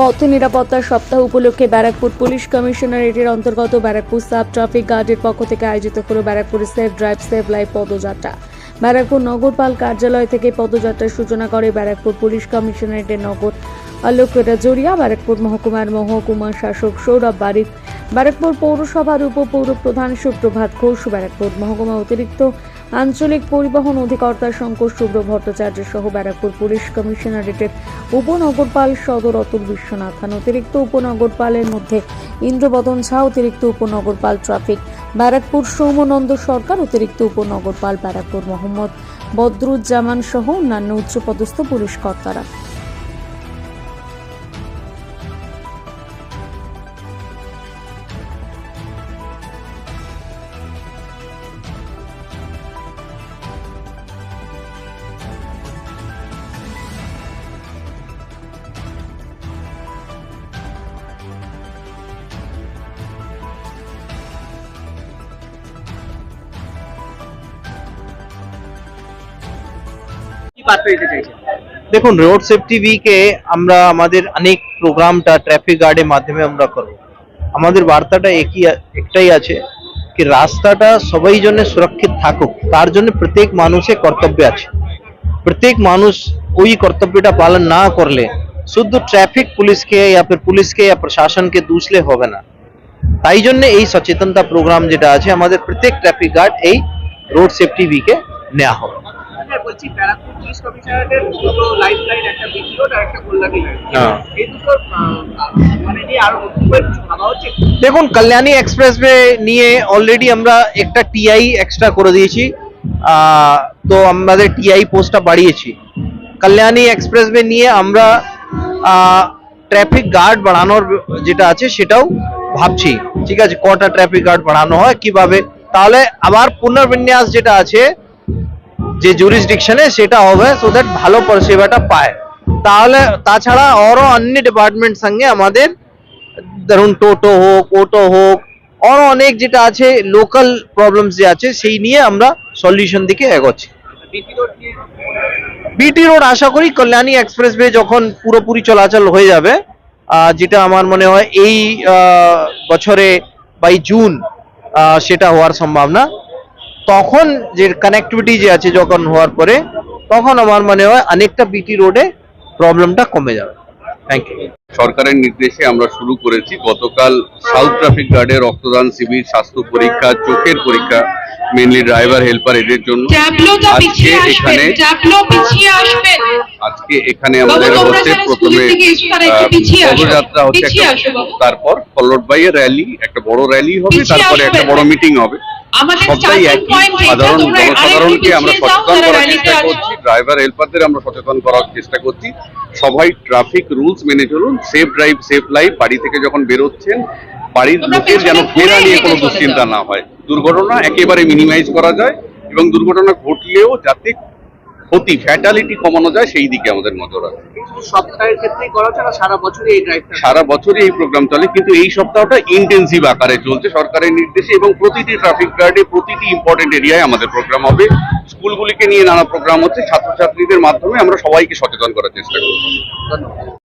পথ নিরাপত্তা সপ্তাহ উপলক্ষে ব্যারাকপুর পুলিশ কমিশনারেটের অন্তর্গত ব্যারাকপুর সাব ট্রাফিক গার্ডের পক্ষ থেকে আয়োজিত হল Barrackpore safe drive save life পদযাত্রা। ব্যারাকপুর নগরপাল কার্যালয় থেকে পদযাত্রার সূচনা করে ব্যারাকপুর পুলিশ কমিশনারেটের নগর আলোক রাজরিয়া ব্যারাকপুর মহকুমার মহকুমা শাসক সৌরভ বারিক, ব্যারাকপুর পৌরসভার উপপৌর প্রধান সুপ্রভাত ঘোষ, ব্যারাকপুর মহকুমা অতিরিক্ত আঞ্চলিক পরিবহন অধিকর্তা শঙ্কর শুভ্র ভট্টাচার্য সহ ব্যারাকপুর পুলিশ কমিশনারেটের উপনগরপাল সদর অতুল বিশ্বনাথন অতিরিক্ত উপনগরপালের মধ্যে ইন্দ্রবদন ঝা, অতিরিক্ত উপনগরপাল ট্রাফিক ব্যারাকপুর সৌমনন্দ সরকার, অতিরিক্ত উপনগরপাল ব্যারাকপুর মোহাম্মদ বদরুজ্জামান সহ অন্যান্য উচ্চপদস্থ পুলিশ কর্তারা। বার্তা দিতে চাইছেন দেখুন রোড সেফটি উইকে আমরা আমাদের অনেক প্রোগ্রামটা ট্রাফিক গার্ডের মাধ্যমে আমরা করব আমাদের বার্তাটা একই একটাই আছে কি রাস্তাটা সবাই জন্য সুরক্ষিত থাকুক তার জন্য প্রত্যেক মানুষের কর্তব্য আছে প্রত্যেক মানুষ ওই কর্তব্যটা পালন না করলে শুদ্ধ ট্রাফিক পুলিশকে या फिर পুলিশকে या প্রশাসনকে দুষলে হবে না তাই জন্য এই সচেতনতা প্রোগ্রাম যেটা আছে আমাদের প্রত্যেক ট্রাফিক গার্ড এই রোড সেফটি উইকে নেওয়া হবে হ্যাঁ বলছি ব্যারাকপুর পুলিশ কমিশনারেটের দুটো লাইফ লাইন একটা আর একটা কল্যাণী লাইন হ্যাঁ। এই দুটো মানে নিয়ে আরও নতুন করে কিছু ভাবা হচ্ছে? দেখুন কল্যাণী এক্সপ্রেসওয়ে নিয়ে অলরেডি আমরা একটা টিআই এক্সট্রা করে দিয়েছি। তো আমাদের টিআই পোস্টটা বাড়িয়েছি। কল্যাণী এক্সপ্রেসওয়ে নিয়ে আমরা ট্রাফিক গার্ড বাড়ানোর যেটা আছে সেটাও ভাবছি। ঠিক আছে কটা ট্রাফিক গার্ড বাড়ানো হয় কীভাবে? তাহলে আবার পুনর্বিন্যাস যেটা আছে যে জুরিসডিকশনে সেটা হবে সো দ্যাট ভালো পরিষেবাটা পায়। তাহলে, তাছাড়া আরও অন্য ডিপার্টমেন্ট সঙ্গে আমাদের, ধরুন টোটো হোক অটো হোক, আরও অনেক যেটা আছে লোকাল প্রবলেমস যে আছে, সেই নিয়ে আমরা সলিউশন দিকে এগোচ্ছি। বিটি রোড আশা করি কল্যাণী এক্সপ্রেসওয়ে যখন পুরোপুরি চলাচল হয়ে যাবে যেটা আমার মনে হয় এই বছরে বাই জুন সেটা হওয়ার সম্ভাবনা। তখন যে কানেক্টিভিটি যে আছে যখন হওয়ার পরে তখন আমার মনে হয় অনেকটা বিটি রোডে প্রবলেমটা কমে যাবে। থ্যাংক ইউ সরকারের নির্দেশে আমরা শুরু করেছি। গতকাল সাউথ ট্রাফিক গার্ডের রক্তদান শিবির স্বাস্থ্য পরীক্ষা চোখের পরীক্ষা মেনলি ড্রাইভার হেল্পার এদের জন্য। আজকে এখানে আজকে আমাদের হচ্ছে প্রথমে পদযাত্রা হচ্ছে একটা তারপর ফলোড বাই র্যালি একটা বড় র্যালি হবে তারপরে একটা বড় মিটিং হবে। করার চেষ্টা করছি। ড্রাইভার হেল্পারদের আমরা সচেতন করার চেষ্টা করছি। সবাই ট্রাফিক রুলস মেনে চলুন সেফ ড্রাইভ সেফ লাইফ বাড়ি থেকে যখন বেরোচ্ছেন বাড়ির লোকের যেন ফেরা নিয়ে কোনো দুশ্চিন্তা না হয়। দুর্ঘটনা একেবারে মিনিমাইজ করা যায় এবং দুর্ঘটনা ঘটলেও যাতে ক্ষতি ফ্যাটালিটি কমানো যায় সেই দিকে আমাদের নজর আছে। সপ্তাহের ক্ষেত্রেই করা হচ্ছে সারা বছরই এই ড্রাইভটা সারা বছরই এই প্রোগ্রাম চলে কিন্তু এই সপ্তাহটা ইন্টেন্সিভ আকারে চলছে সরকারের নির্দেশে এবং প্রতিটি ট্রাফিক গার্ডে প্রতিটি ইম্পর্টেন্ট এরিয়ায় আমাদের প্রোগ্রাম হবে। স্কুলগুলিকে নিয়ে নানা প্রোগ্রাম হচ্ছে ছাত্রছাত্রীদের মাধ্যমে আমরা সবাইকে সচেতন করার চেষ্টা করছি। ধন্যবাদ।